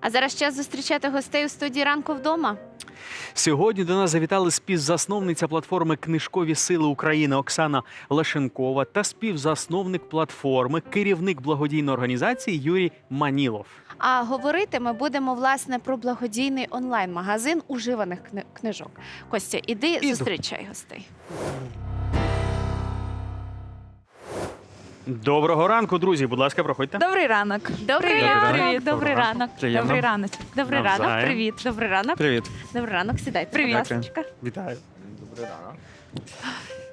А зараз час зустрічати гостей у студії ранку вдома. Сьогодні до нас завітали співзасновниця платформи Книжкові сили України Оксана Лешенкова та співзасновник платформи, керівник благодійної організації Юрій Манілов. А говорити ми будемо власне про благодійний онлайн-магазин уживаних кни- книжок. Костя, іди зустрічай гостей. Доброго ранку, друзі. Будь ласка, проходьте. Добрий ранок. Добрий Привіт, ранок. привіт, добрий ранок. Приємно. Добрий ранок. Добрий ранок. Навзаєм. Привіт. Добрий ранок. Привіт. Добрий ранок. Сідайте. Привіт. вітаю, ласочка. Вітаю.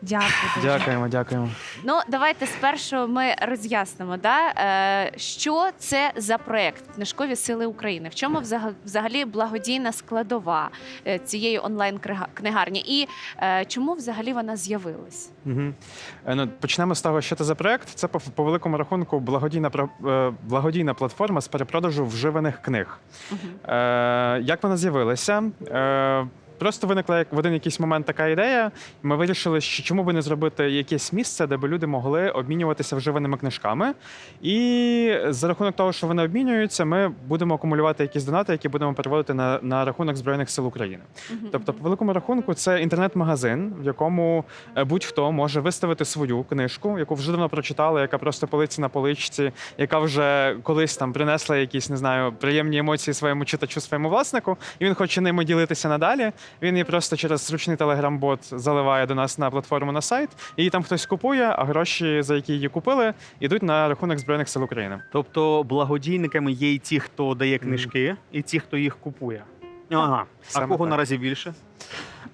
Дякую. дуже. Дякуємо, дякуємо. Ну, давайте спершу ми роз'яснимо, да, е, що це за проект Книжкові сили України. В чому взага- взагалі благодійна складова е, цієї онлайн-книгарні і е, чому взагалі вона з'явилась? Угу. Ну, почнемо з того, що це за проект. Це по, по великому рахунку благодійна про- е, благодійна платформа з перепродажу вживаних книг. Мгм. Е, як вона з'явилася? Е, Просто виникла як в один якийсь момент така ідея. Ми вирішили, що чому би не зробити якесь місце, де би люди могли обмінюватися вживаними книжками. І за рахунок того, що вони обмінюються, ми будемо акумулювати якісь донати, які будемо переводити на, на рахунок Збройних сил України. Тобто, по великому рахунку, це інтернет-магазин, в якому е, будь-хто може виставити свою книжку, яку вже давно прочитали, яка просто полиці на поличці, яка вже колись там принесла якісь, не знаю, приємні емоції своєму читачу, своєму власнику, і він хоче ними ділитися надалі. Він її просто через зручний телеграм-бот заливає до нас на платформу на сайт. Її там хтось купує, а гроші, за які її купили, йдуть на рахунок Збройних сил України. Тобто благодійниками є і ті, хто дає книжки, і ті, хто їх купує. Ага. А Саме кого так. наразі більше?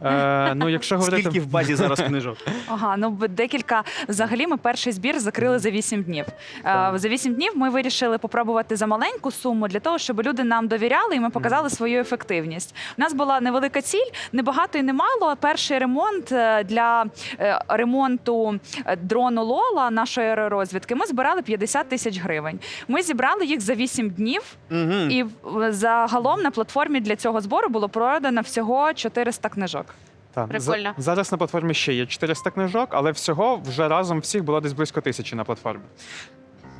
Е, ну, якщо говорити Скільки в базі зараз книжок? Ага, ну б- декілька. Взагалі, ми перший збір закрили за 8 днів. Е, Так. За 8 днів ми вирішили попробувати за маленьку суму для того, щоб люди нам довіряли і ми показали свою ефективність. У нас була невелика ціль, не багато і не мало. Перший ремонт е, для е, ремонту е, дрону Лола нашої аеророзвідки. Ми збирали 50 тисяч гривень. Ми зібрали їх за 8 днів. Мгм. І в- загалом на платформі для цього збору було продано всього 400 книжок. Так, Прикольно. за- зараз на платформі ще є 400 книжок, але всього вже разом всіх було десь близько тисячі на платформі.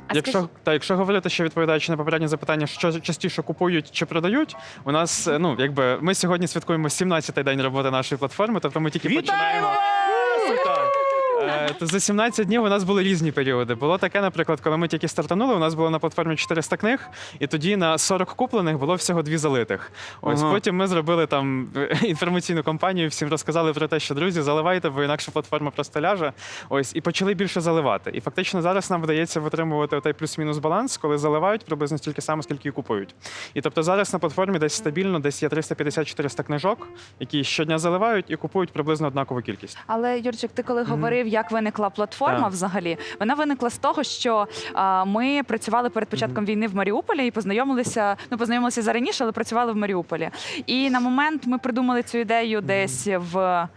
А якщо, скажіть- та, якщо говорити, ще відповідаючи на попереднє запитання, що частіше купують чи продають, у нас е, ну якби ми сьогодні святкуємо 17-й день роботи нашої платформи, тобто ми тільки починаємо. Е, То за 17 днів у нас були різні періоди. Було таке, наприклад, коли ми тільки стартанули, у нас було на платформі 400 книг, і тоді на 40 куплених було всього дві залитих. Ось Ага. потім ми зробили там е, інформаційну кампанію, всім розказали про те, що друзі, заливайте, бо інакше платформа просто ляже. Ось і почали більше заливати. І фактично зараз нам вдається витримувати той плюс-мінус баланс, коли заливають приблизно стільки само, скільки і купують. І тобто зараз на платформі десь стабільно, десь є 350-400 книжок, які щодня заливають і купують приблизно однакову кількість. Але Юрчик, ти коли говорив, як виникла платформа Так. взагалі, вона виникла з того, що а, ми працювали перед початком війни в Маріуполі і познайомилися. Ну, познайомилися зараніше, але працювали в Маріуполі. І на момент ми придумали цю ідею десь в.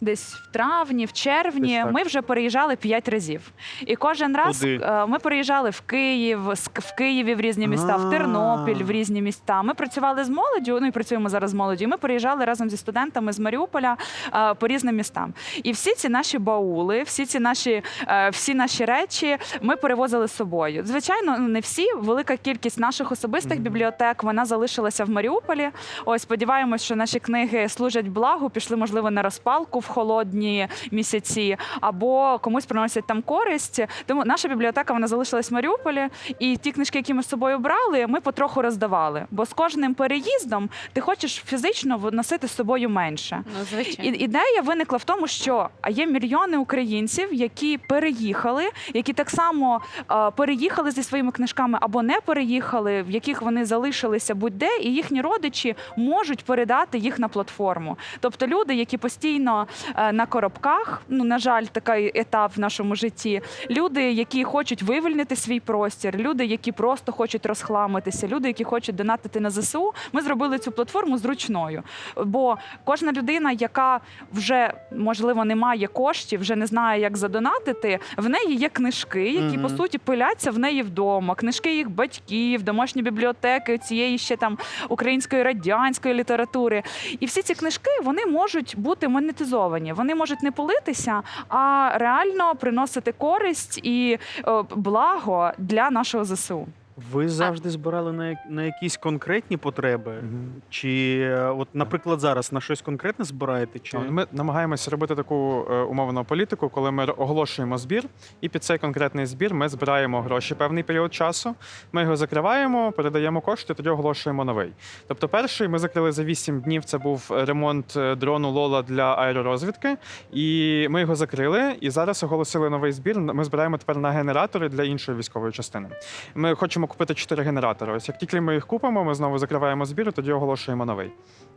Десь в травні, в червні Десь так. ми вже переїжджали п'ять разів. І кожен раз Куди? е, ми переїжджали в Київ, з- в Києві в різні міста, в Тернопіль в різні міста. Ми працювали з молоддю, ну і працюємо зараз з молоддю. і Ми переїжджали разом зі студентами з Маріуполя е, по різним містам. І всі ці наші баули, всі ці наші, е, всі наші речі ми перевозили з собою. Звичайно, ну, не всі. Велика кількість наших особистих бібліотек вона залишилася в Маріуполі. Ось сподіваємось, що наші книги служать благу, пішли, можливо, на розпалку в холодні місяці, або комусь приносять там користь. Тому наша бібліотека вона залишилась в Маріуполі, і ті книжки, які ми з собою брали, ми потроху роздавали. Бо з кожним переїздом ти хочеш фізично носити з собою менше. Ну, звичайно. І, ідея виникла в тому, що а є мільйони українців, які переїхали, які так само е, переїхали зі своїми книжками або не переїхали, в яких вони залишилися будь-де, і їхні родичі можуть передати їх на платформу. Тобто люди, які постійно на коробках, ну на жаль, такий етап в нашому житті. Люди, які хочуть вивільнити свій простір, люди, які просто хочуть розхламитися, люди, які хочуть донатити на ЗСУ. Ми зробили цю платформу зручною. Бо кожна людина, яка вже можливо не має коштів, вже не знає, як задонатити, в неї є книжки, які по суті пиляться в неї вдома. Книжки їх батьків, домашні бібліотеки, цієї ще там української радянської літератури. І всі ці книжки вони можуть бути монетизовані. Вони можуть не политися, а реально приносити користь і е, благо для нашого ЗСУ. Ви завжди збирали на, як- на якісь конкретні потреби? Мгм. Чи, е, от, наприклад, зараз на щось конкретне збираєте? Чи... Ми намагаємося робити таку е, умовну політику, коли ми оголошуємо збір, і під цей конкретний збір ми збираємо гроші певний період часу. Ми його закриваємо, передаємо кошти, тоді оголошуємо новий. Тобто, перший ми закрили за 8 днів. Це був ремонт е, дрону Лола для аеророзвідки. І ми його закрили. І зараз оголосили новий збір. Ми збираємо тепер на генератори для іншої військової частини. Ми хочемо купити 4 генератори. Ось як тільки ми їх купимо, ми знову закриваємо збір, і тоді оголошуємо новий.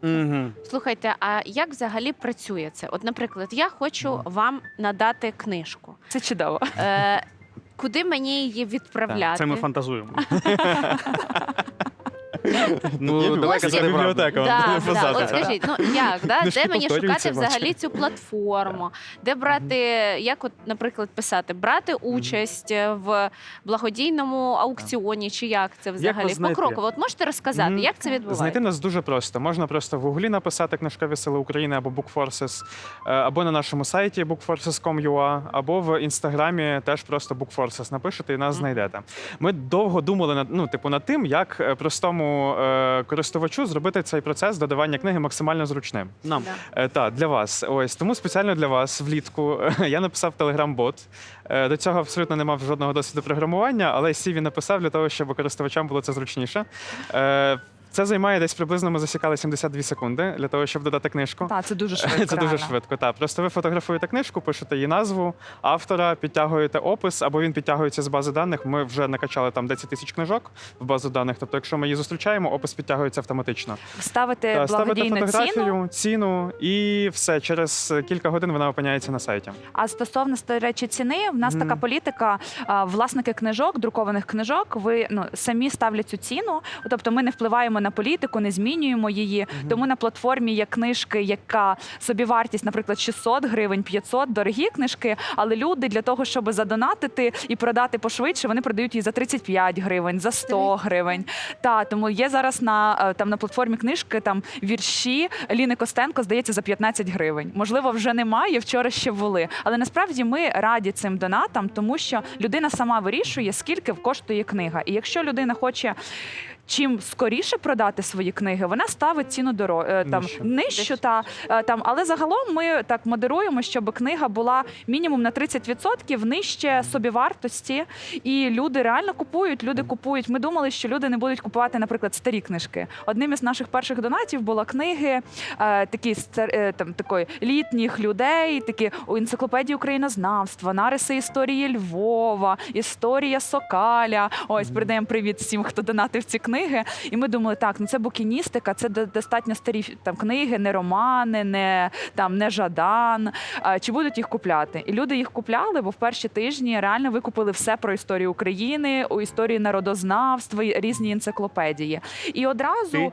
Угу. Слухайте, а як взагалі працює це? От, наприклад, я хочу вам надати книжку. Це чудово. Е, куди мені її відправляти? Це ми фантазуємо. Ну, давай казати бібліотека. Да, да. От скажіть, ну як, да? Де мені шукати взагалі цю платформу? Де брати, як, от, наприклад, писати, брати участь в благодійному аукціоні, чи як це взагалі? Покроково, от можете розказати, як це відбувається? Знайти нас дуже просто. Можна просто в гуглі написати книжкові сили України або Bookforces, е, або на нашому сайті bookforces.com.ua, або в інстаграмі теж просто Bookforces напишете і нас знайдете. Ми довго думали над ну, типу, над тим, як е, простому е, користувачу зробити цей процес додавання книги максимально зручним. Нам. Е, Так, для вас. Ось тому спеціально для вас влітку е, я написав телеграм-бот. Е, До цього абсолютно не мав жодного досвіду програмування, але Сіві написав для того, щоб користувачам було це зручніше. Е, Це займає десь приблизно ми засікали 72 секунди для того, щоб додати книжку. Так, це дуже швидко. Це дуже швидко. Так, просто ви фотографуєте книжку, пишете її назву, автора, підтягуєте опис, або він підтягується з бази даних. Ми вже накачали там 10 тисяч книжок в базу даних. Тобто, якщо ми її зустрічаємо, опис підтягується автоматично. Ставити Та, ставите благодійну фотографію, ціну. ціну, і все. Через кілька годин вона опиняється на сайті. А стосовно до речі, ціни, в нас така політика. а, Власники книжок, друкованих книжок, ви ну самі ставлять цю ціну. Тобто ми не впливаємо на політику, не змінюємо її. Тому на платформі є книжки, яка собівартість, наприклад, 600 гривень, 500, дорогі книжки. Але люди для того, щоб задонатити і продати пошвидше, вони продають її за 35 гривень, за 100 гривень. Та тому є зараз на е, там на платформі книжки там вірші Ліни Костенко, здається, за 15 гривень. Можливо, вже немає. Вчора ще були. Але насправді ми раді цим донатам, тому що людина сама вирішує, скільки коштує книга. І якщо людина хоче. Чим скоріше продати свої книги, вона ставить ціну доро... е, там Нижче. нижчу та е, там, але загалом ми так модеруємо, щоб книга була мінімум на 30% нижче собівартості, і люди реально купують. Люди купують. Ми думали, що люди не будуть купувати, наприклад, старі книжки. Одним із наших перших донатів була книги е, такі там такої літніх людей, такі у енциклопедії українознавства, нариси історії Львова, історія Сокаля. Ось передаємо привіт всім, хто донатив ці книги. І ми думали, так, ну це букіністика, це достатньо старі там книги, не романи, не там не Жадан. Чи будуть їх купляти? І люди їх купляли, бо в перші тижні реально викупили все про історію України, у історії народознавства, різні енциклопедії. І одразу.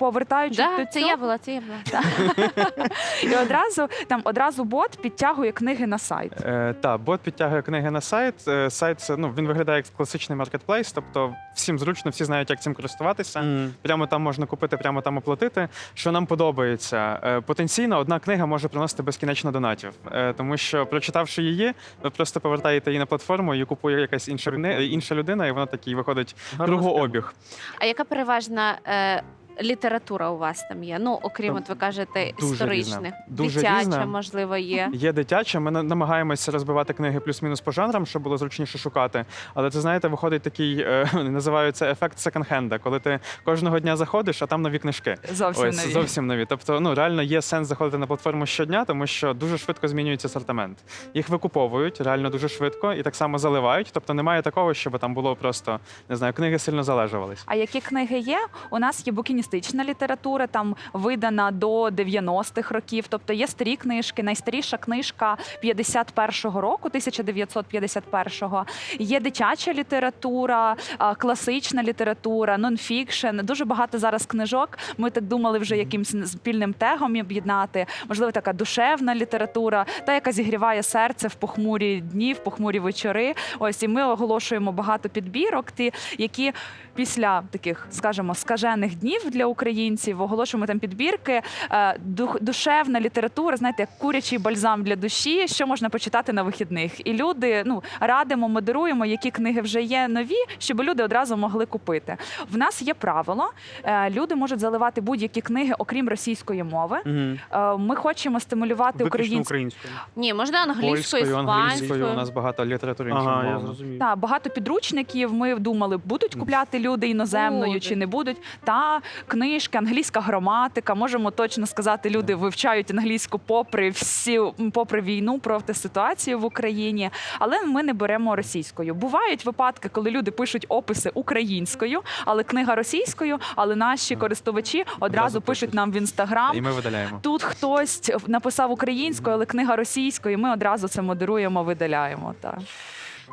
Повертаючись Да, до це я була, це я була. і одразу там одразу бот підтягує книги на сайт. Е, та, бот підтягує книги на сайт. Е, сайт це ну він виглядає як класичний маркетплейс, тобто всім зручно, всі знають, як цим користуватися. Мгм. Прямо там можна купити, прямо там оплатити. Що нам подобається, Е, потенційно одна книга може приносити безкінечно донатів, Е, тому що прочитавши її, ви просто повертаєте її на платформу, її купує якась інша інша людина, і вона такий виходить кругообіг. А яка переважна е, література у вас там є? Ну, окрім, Там от ви кажете, дуже історичних, різна. Дуже дитяча, різна. можливо, є. Є дитяче. Ми на- намагаємося розбивати книги плюс-мінус по жанрам, щоб було зручніше шукати. Але це знаєте, виходить такий, е, називають це ефект секонд-хенда, коли ти кожного дня заходиш, а там нові книжки. Зовсім Ось нові. зовсім нові. Тобто, ну реально є сенс заходити на платформу щодня, тому що дуже швидко змінюється асортимент. Їх викуповують реально дуже швидко і так само заливають. Тобто немає такого, щоб там було просто не знаю, книги сильно залежувались. А які книги є? У нас є букіністична література, там видана до 90-х років. Тобто є старі книжки. Найстаріша книжка 51-го року, 1951-го. Є дитяча література, класична література, нонфікшн. Дуже багато зараз книжок. Ми так думали вже якимсь спільним тегом об'єднати. Можливо, така душевна література, та яка зігріває серце в похмурі дні, в похмурі вечори. Ось і ми оголошуємо багато підбірок, ті, які після таких, скажімо, скажених днів для українців оголошуємо там підбірки. е, душевна література, знаєте, як курячий бальзам для душі, що можна почитати на вихідних. І люди ну радимо, модеруємо, які книги вже є нові, щоб люди одразу могли купити. В нас є правило: е, люди можуть заливати будь-які книги, окрім російської мови. Е, Ми хочемо стимулювати Виключно українську. українською. Ні, можна англійською, англійською. іспанською. У нас багато літератури Ага, я зрозумів. Та багато підручників. Ми думали, будуть купляти люди іноземною чи не будуть. Та книжки, англійська граматика. Можемо точно сказати, люди вивчають англійську попри всі попри війну, проти ситуацію в Україні. Але ми не беремо російською. Бувають випадки, коли люди пишуть описи українською, але книга російською. Але наші користувачі одразу Одразу пишуть пишуть. нам в інстаграм. І ми видаляємо. Тут хтось написав українською, але книга російською. Ми одразу це модеруємо, видаляємо. Так.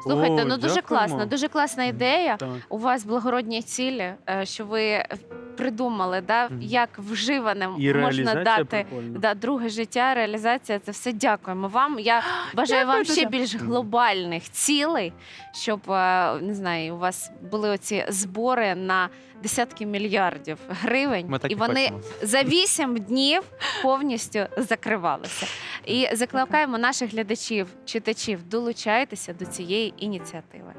Слухайте, О, ну дуже дякуємо. класно, дуже класна ідея. Так. У вас благородні цілі, е, що ви придумали, да, Мгм. як вживаним І можна реалізація дати прикольна. да, друге життя, реалізація. Це все дякуємо вам. Я бажаю вам ще дуже. більш глобальних цілей, щоб е, не знаю, у вас були оці збори на десятки мільярдів гривень, Ми так і і вони хочемо. за вісім днів повністю закривалися. І закликаємо наших глядачів, читачів, долучайтеся до цієї ініціативи.